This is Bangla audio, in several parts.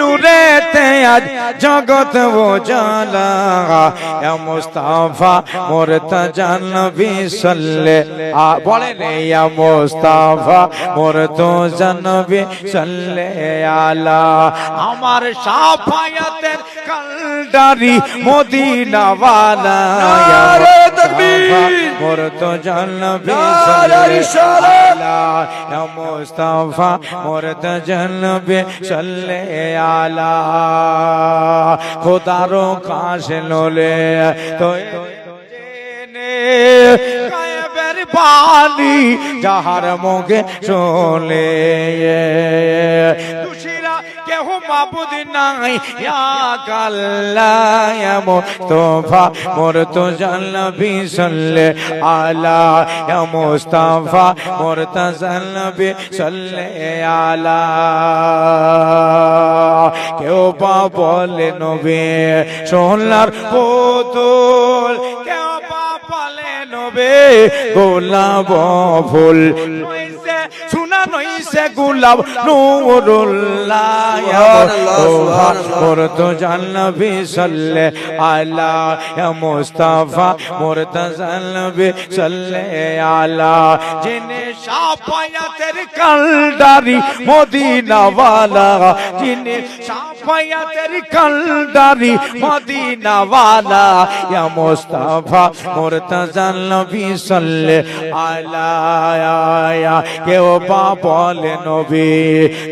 নূরেতে আজ জগৎ ওজালা ইয়া মুস্তাফা মুরতাজা নবী সাল্লে বলেন ইয়া মুস্তাফা মুরতাজা নবী সাল্লে আলা আমার সাফায়াতের কালডারি মদিনা মুস্তাফা সাল্লে আলা খোদারো কাশ লোলে তো গায়েবের যাহার মুখে তুষিরা কেহ মাবুদ নাই। ইয়া কাল্লা ইয়া মুস্তাফা মোর তো জানবি সাল্লে আলা। ইয়া মুস্তাফা মোর তো জানবি সাল্লে আলা। কেউ পা বলে নবে, সোনার পুতুল। কেউ পা বলে নবে, গোলাপ ফুল। সোনা নইছে গোলাপ নুরুল্লাহ সুবহানাল্লাহ, সুবহানাল্লাহ। মোর তো জানবি সাল্লে আলা মুস্তাফা মোর জানবি সাল্লে আলা জিনে সাফায়াতের কালদারি মদিনা ওয়ালা জিনে সাফায়াতের কালদারি মদিনা ওয়ালা ইয়া মুস্তাফা মোর জানবি সাল্লে আলা ইয়া কেউ পা বলে নবী।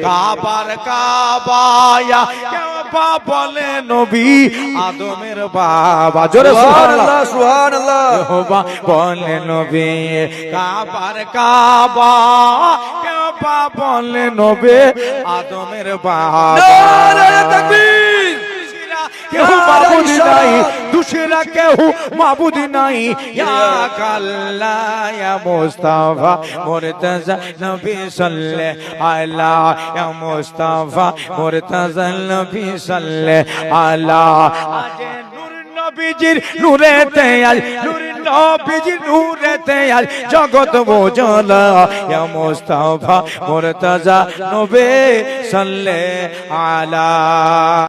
কাবার কাবায়া কেউ পা বলে নবী। আদমের বাবা জোরে সুবহানাল্লাহ। সুবহানাল্লাহ সুবহানাল্লাহ। ইহোবা বলে নবী। কাবার কাবা কেউ পা বলে নবী। আদমের বাবা। নারে তাকবীর। কেউ মাবুদ নাই দুসরা কেউ মাবুদ নাই। ইয়া কাল্লা ইয়া মুস্তাফা, মুরতাজা নবী সাল্লে আলা ইয়া মুস্তাফা, মুরতাজা নবী সাল্লে আলা আজ নূর নবীজির নূরেতে আজ নূর নবীজির নূরেতে আজ জগৎ বোঝলা ইয়া মুস্তাফা, মুরতাজা নবী সাল্লে আলা